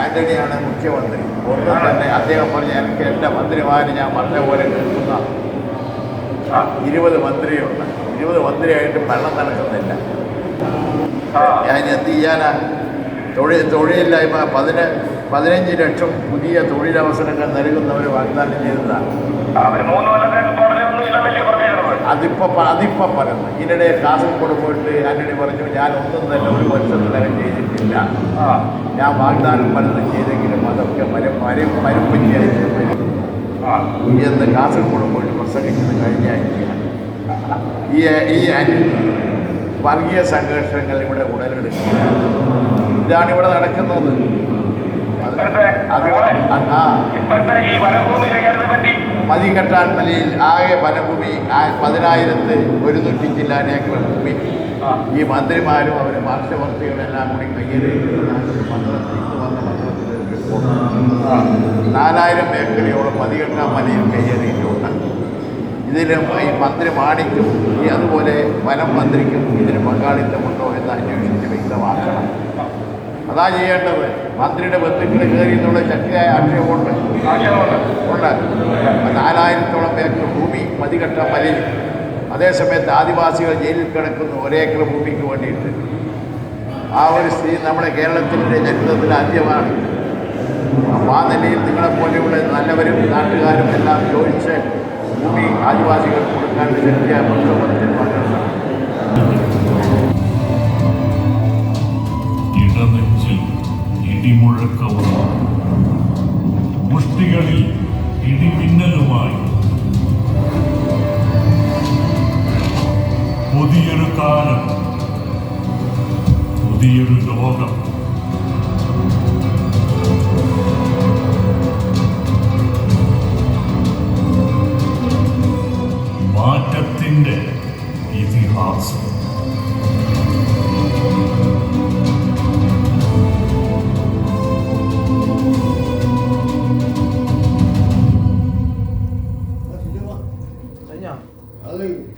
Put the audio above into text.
ആന്റണിയാണ് മുഖ്യമന്ത്രി. ഒന്ന് തന്നെ അദ്ദേഹം പറഞ്ഞ എനിക്ക് എന്റെ മന്ത്രിമാരെ ഞാൻ പറഞ്ഞ പോലെ കേൾക്കുന്ന ഇരുപത് മന്ത്രിയുണ്ട്. ഇരുപത് മന്ത്രിയായിട്ട് ഭരണം നടക്കുന്നില്ല. ഞാൻ എന്ത് ചെയ്യാനാ? തൊഴിൽ തൊഴിലില്ലായ്മ പതിന പതിനഞ്ച് ലക്ഷം പുതിയ തൊഴിലവസരങ്ങൾ നൽകുന്നവർ വാഗ്ദാനം ചെയ്തതാണ്. അതിപ്പോൾ അതിപ്പോൾ പറയുന്നത് ഇതിനിടെ കാസർഗോഡ് പോയിട്ട് ആന്റണി പറഞ്ഞു ഞാൻ ഒന്നും തന്നെ ഒരു വർഷത്തിനകം ചെയ്തിട്ടില്ല ഞാൻ വാഗ്ദാനം പലതും ചെയ്തെങ്കിലും അതൊക്കെ മര മര മരുപ്പറ്റിയായിട്ട് വരും എന്ന് കാസർഗോഡ് പോയിട്ട് പ്രസംഗിച്ചത് കഴിഞ്ഞ ആഴ്ചയാണ്. ഈ ഈ ആന്റണി വർഗീയ സംഘർഷങ്ങൾ ഇവിടെ ഉടലെടുക്കുക. ഇതാണ് ഇവിടെ നടക്കുന്നത്. അത് അത് ആ. ഇപ്പോഴത്തെ ഈ വനഭൂമി കൈകാര്യത്തെ പറ്റി മതി കെട്ടാൻ നിലയിൽ ആകെ വനഭൂമി പതിനായിരത്തി ഒരുന്നൂറ്റി ചില്ലാൻ ഏക്കർ ഭൂമി. ഈ മന്ത്രിമാരും അവർ പാർശ്വവർത്തികളെല്ലാം കൂടി കയ്യേറിയിട്ടുണ്ട് നാലായിരം ഏക്കറിയോളം പതികെട്ടാം മലയിൽ കയ്യേറിയിട്ടുണ്ട് ഇതിലും ഈ മന്ത്രി മാണിക്കും ഈ അതുപോലെ വനം മന്ത്രിക്കും ഇതിന് പങ്കാളിത്തമുണ്ടോ എന്ന് അന്വേഷിച്ച് വ്യക്തമാക്കണം. അതാ ചെയ്യേണ്ടത്. മന്ത്രിയുടെ ബന്ധുക്കൾ കയറി എന്നുള്ള ശക്തിയായ ആക്ഷേപമുണ്ട്. ആശയമുണ്ട് ഉണ്ട് നാലായിരത്തോളം ഏക്കർ ഭൂമി മതികെട്ട പലരും അതേസമയത്ത് ആദിവാസികൾ ജയിലിൽ കിടക്കുന്നു ഒരേക്കർ ഭൂമിക്ക് വേണ്ടിയിട്ട്. ആ ഒരു സ്ഥിതി നമ്മുടെ കേരളത്തിന്റെ ചരിത്രത്തിൽ ആദ്യമാണ്. അപ്പോൾ ആ നിലയിൽ നിങ്ങളെപ്പോലെയുള്ള നല്ലവരും നാട്ടുകാരും എല്ലാം ചോദിച്ച് ഭൂമി ആദിവാസികൾ കൊടുക്കാൻ ശക്തിയായ പങ്കെടുക്കണം ഇടനെഞ്ചിൽ ഇടിമുഴക്കവും മുഷ്ടികളിൽ പുതിയൊരു കാലം. പുതിയൊരു ലോകം. മാറ്റത്തിന്റെ ഇതിഹാസം. Hallelujah.